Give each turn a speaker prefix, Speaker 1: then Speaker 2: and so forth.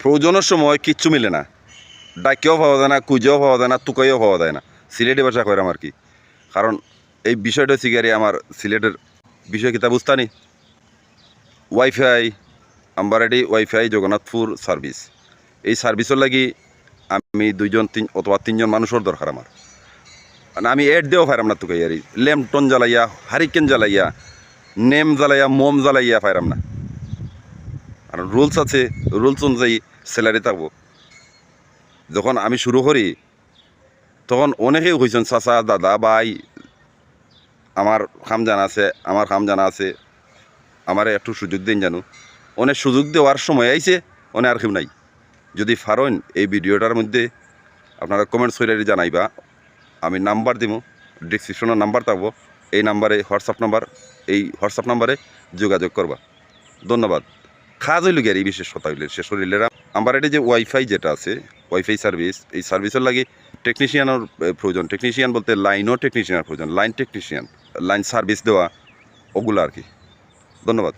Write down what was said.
Speaker 1: প্রয়োজনের সময় কিচ্ছু মিলে না। ডাকিও পাওয়া যায় না কুজেও পাওয়া যায় না, তুকাইও পাওয়া যায় না। সিলেটি ভাষা কইরাম আর কি। কারণ এই বিষয়টা গিয়ে আমার সিলেটের বিষয় কিতা বুঝতানি ওয়াইফাই আম্বারাডি ওয়াইফাই, জগন্নাথপুর সার্ভিস। এই সার্ভিসের লাগি আমি দুইজন, তিন, অথবা তিনজন মানুষের দরকার আমার। মানে আমি এড দিয়েও পাইরাম না তোকে আর ল্যাম্পটন জ্বালাইয়া, হারিকেন জ্বালাইয়া, নেম জ্বালাইয়া, মোম জ্বালাইয়া পাইরাম না। আর রুলস আছে রুলস অনুযায়ী স্যালারি থাকব। যখন আমি শুরু করি, তখন অনেকেই হয়েছেন চাচা, দাদা, ভাই, আমার কাম জানা আছে, আমার কাম জানা আছে, আমার একটু সুযোগ দিন জানো অনেক সুযোগ দেওয়ার সময় আইছে অনেক আর কেউ নাই। যদি ফারন এই ভিডিওটার মধ্যে আপনারা কমেন্টস করে জানাইবা, আমি নাম্বার দিব ডিসক্রিপশনের নাম্বার থাকব, এই নাম্বারে হোয়াটসঅ্যাপ নাম্বার, এই হোয়াটসঅ্যাপ নাম্বারে যোগাযোগ করবা। ধন্যবাদ। খাজ হইল গিয়ে বিশেষ কথা হইলে শেষ হইলে আমার এটা যে ওয়াইফাই যেটা আছে ওয়াইফাই সার্ভিস এই সার্ভিসের লাগে টেকনিশিয়ানের প্রয়োজন। টেকনিশিয়ান বলতে লাইনও টেকনিশিয়ানের প্রয়োজন লাইন টেকনিশিয়ান লাইন সার্ভিস দেওয়া, ওগুলো আর কি। ধন্যবাদ।